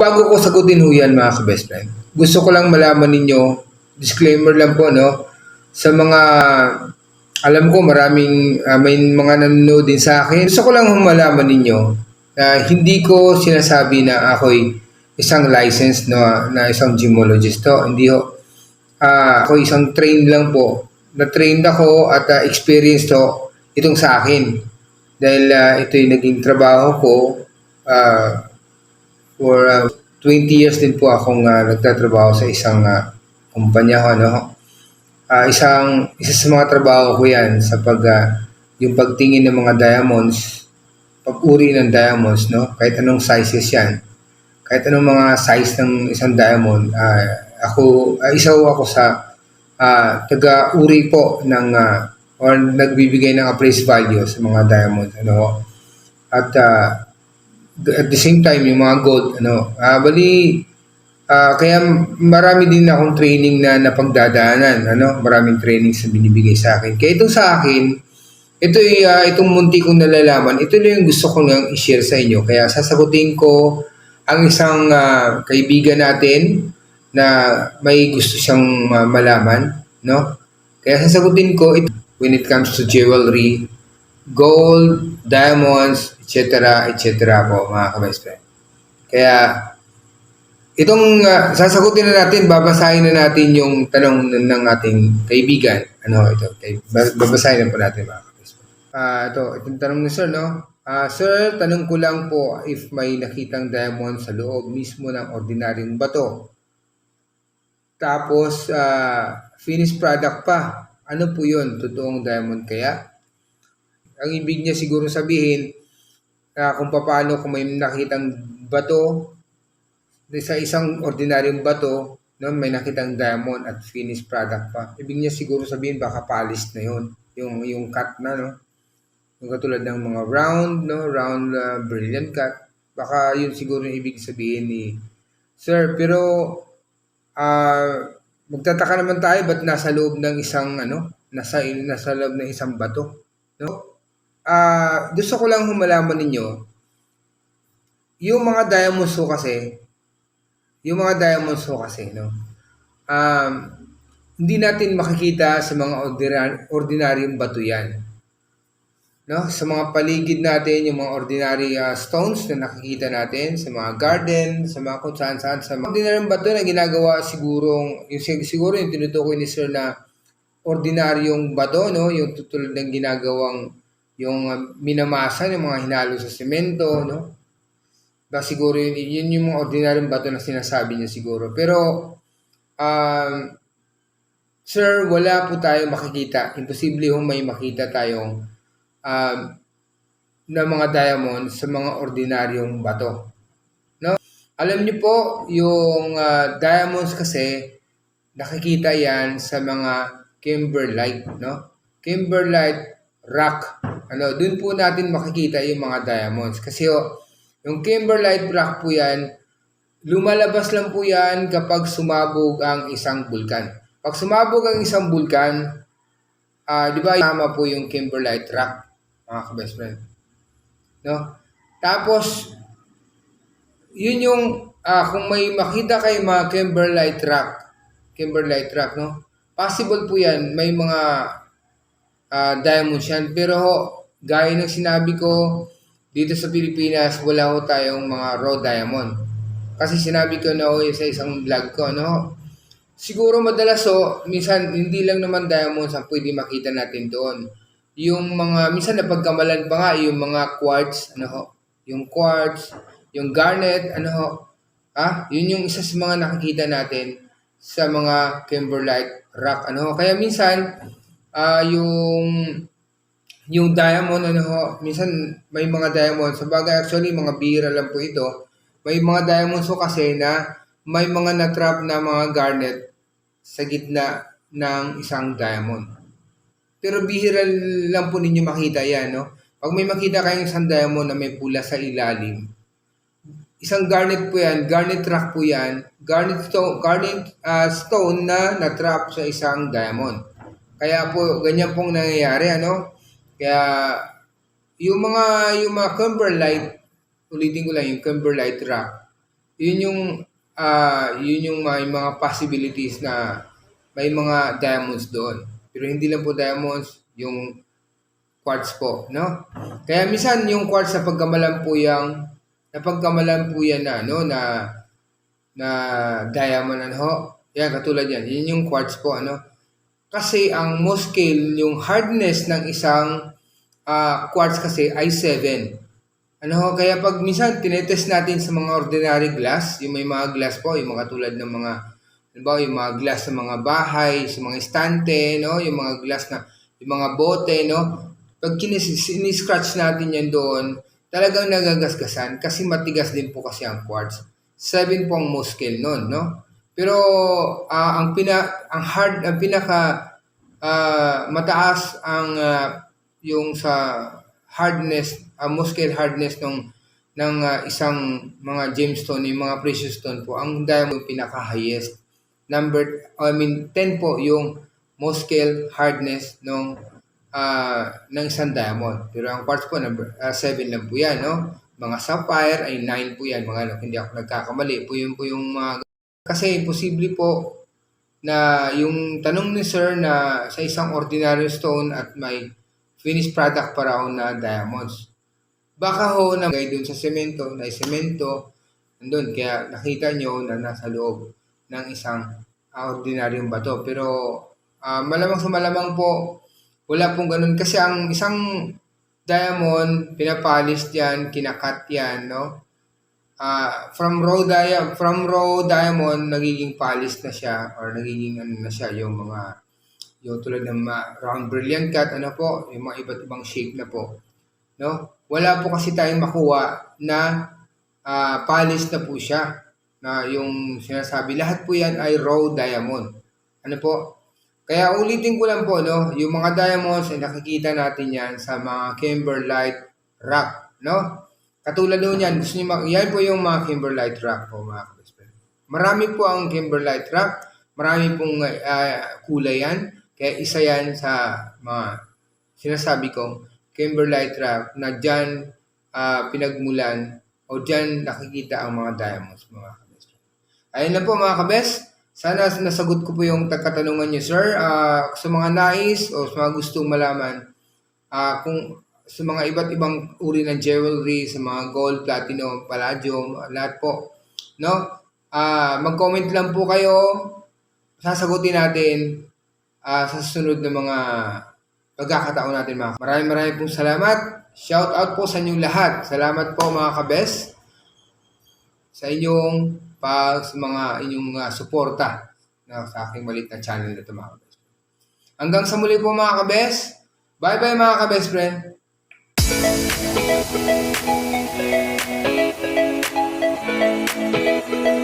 Bago ko sagutin ho yan mga ka-best friend, gusto ko lang malaman ninyo, disclaimer lang po, no? Sa mga, alam ko maraming, ah, may mga nanonood din sa akin. Gusto ko lang malaman ninyo na hindi ko sinasabi na ako'y isang licensed no, na isang gymologist to. Hindi ho. Ah, ako isang trained lang po. Na-trained ako at ah, experienced to itong sa akin. Dahil ah, ito yung naging trabaho ko ah, for ah, 20 years din po akong ah, nagtatrabaho sa isang ah, kumpanya ano. Ah, isang isa sa mga trabaho ko 'yan sa pag ah, yung pagtingin ng mga diamonds, pag-uri ng diamonds no, kahit anong sizes 'yan. Kahit anong mga size ng isang diamond, ah, ako ah, isa ako sa ah, taga-uri po ng ah, or nagbibigay ng appraised value sa mga diamonds ano. At ah, at the same time yung mga gold ano. Ah bali ah, kaya marami din akong training na napagdadaanan ano. Maraming training sa binibigay sa akin. Kaya itong sa akin ito ah, itong munti kong nalalaman ito lang yung gusto ko lang i-share sa inyo. Kaya sasagutin ko ang isang ah, kaibigan natin na may gusto siyang ah, malaman no? Kaya sasagutin ko it, when it comes to jewelry gold, diamonds, etc. etc. po mga ka-best friend. Kaya itong ah, sasagutin na natin, babasahin na natin yung tanong ng, ng ating kaibigan. Ano ito? Kay, ba- babasahin na po natin mga ka-best friend. Ah, ito, itong tanong ni Sir, no? Ah, sir, tanong ko lang po if may nakitang diamond sa loob mismo ng ordinaryong bato. Tapos, ah, finished product pa. Ano po yun? Totoong diamond kaya? Ang ibig niya siguro sabihin na kung paano kung may nakitang bato sa isang ordinaryong bato no may nakitang diamond at finished product pa. Ibig niya siguro sabihin baka polished na yun. Yung yung cut na no? Yung katulad ng mga round no? Round uh, brilliant cut. Baka yun siguro yung ibig sabihin ni sir. Pero ah magtataka naman tayo ba't nasa loob ng isang ano nasa nasa loob ng isang bato no ah gusto ko lang humalaman ninyo, yung mga diamonds ho kasi, yung mga diamonds ho kasi, no, um, hindi natin makikita sa mga ordinar- ordinaryong bato yan. No? Sa mga paligid natin, yung mga ordinary ah, stones na nakikita natin, sa mga garden, sa mga kung saan saan, sa mga ordinaryong bato na ginagawa sigurong, yung, sig- siguro yung tinutukoy ni Sir na ordinaryong bato, no? yung tutulad ng ginagawang yung uh, minamasa, yung mga hinalo sa semento, no? Ba siguro yun, yun yung mga ordinaryong bato na sinasabi niya siguro. Pero, um, sir, wala po tayo makikita. Imposible ho may makita tayong um, na mga diamond sa mga ordinaryong bato. No? Alam niyo po, yung uh, diamonds kasi, nakikita yan sa mga kimberlite, no? Kimberlite rock ano, dun po natin makikita yung mga diamonds. Kasi oh, yung kimberlite rock po yan, lumalabas lang po yan kapag sumabog ang isang bulkan. Pag sumabog ang isang bulkan, ah, di ba, tama po yung kimberlite rock, mga ka-best friend. No? Tapos, yun yung, ah, kung may makita kay mga kimberlite rock, kimberlite rock, no? Possible po yan, may mga ah, diamonds yan. Pero ho, gaya ng sinabi ko, dito sa Pilipinas, wala ho tayong mga raw diamond. Kasi sinabi ko na ho sa isang vlog ko, no? Siguro madalas ho, minsan hindi lang naman diamonds ang pwede makita natin doon. Yung mga, minsan napagkamalan pa nga, yung mga quartz, ano ho? Yung quartz, yung garnet, ano ho? Ah, yun yung isa sa mga nakikita natin sa mga kimberlite rock, ano ho? Kaya minsan, ah yung yung diamond ano ho, minsan may mga diamond. Sa bagay actually mga bihira lang po ito. May mga diamonds ho kasi na may mga na-trap na mga garnet sa gitna ng isang diamond. Pero bihira lang po ninyo makita yan, no? Pag may makita kayong isang diamond na may pula sa ilalim, isang garnet po yan, garnet rock po yan, garnet stone, garnet ah, stone na na-trap sa isang diamond. Kaya po, ganyan pong nangyayari, ano? Kaya, yung mga, yung mga kimberlite, ulitin ko lang, yung kimberlite rock, yun yung ah yun yung may mga possibilities na may mga diamonds doon. Pero hindi lang po diamonds, yung quartz po, no? Kaya minsan yung quartz na pagkamalan po yung napagkamalan po yan na ano na na diamond ano ho. Yan katulad yan. Yun yung quartz po ano. Kasi ang most scale yung hardness ng isang ah, quartz kasi ay 7. Ano kaya pag minsan tinetest natin sa mga ordinary glass, yung may mga glass po, yung mga tulad ng mga halimbawa yung mga glass sa mga bahay, sa mga estante, no, yung mga glass na yung mga bote, no. Pag kinis- scratch natin yan doon, talagang nagagasgasan kasi matigas din po kasi ang quartz. 7 po ang most scale noon, no. Pero ah, ang pina ang hard ang pinaka ah, mataas ang ah, yung sa hardness, uh, most scale hardness ng ng ah, isang mga gemstone, yung mga precious stone po, ang diamond yung pinaka-highest. Number, I mean, 10 po yung most scale hardness ng ah, ng isang diamond. Pero ang quartz po, number 7 lang po yan, no? Mga sapphire ay 9 po yan, mga hindi ako nagkakamali. Po yun po yung mga... Kasi posible po na yung tanong ni sir na sa isang ordinary stone at may finished product pa raw na diamonds. Baka ho na gay dun sa semento, na semento, andun, kaya nakita nyo na nasa loob ng isang ah, ordinaryong bato. Pero ah, malamang sa malamang po, wala pong ganun. Kasi ang isang diamond, pinapalis yan, kinakat yan, no? Ah, from raw diamond, from raw diamond, nagiging polish na siya or nagiging ano na siya, yung mga yung tulad ng mga round brilliant cut, ano po, yung mga iba't ibang shape na po. No? Wala po kasi tayong makuha na ah, polish na po siya. Na yung sinasabi, lahat po yan ay raw diamond. Ano po? Kaya ulitin ko lang po, no? Yung mga diamonds ay nakikita natin yan sa mga kimberlite rock, no? Katulad doon yan, gusto niyo yan po yung mga kimberlite rock po, mga kabest. Marami po ang kimberlite rock, marami pong ah, kulay yan. Kaya isa yan sa mga sinasabi kong kimberlite rock na dyan ah, pinagmulan o dyan nakikita ang mga diamonds, mga kabest. Ayun na po mga kabest. Sana nasagot ko po yung katanungan niyo, sir. Ah, sa mga nais o sa mga gustong malaman, ah, kung sa mga iba't ibang uri ng jewelry, sa mga gold, platinum, palladium, lahat po. No? Ah, mag-comment lang po kayo. Sasagutin natin ah, sa susunod na mga pagkakataon natin mga Maraming maraming pong salamat. Shout out po sa inyong lahat. Salamat po mga kabes sa inyong pag sa mga inyong ah, suporta na sa aking maliit na channel na mga kabes. Hanggang sa muli po mga kabes. Bye bye mga kabes friend. Thank you.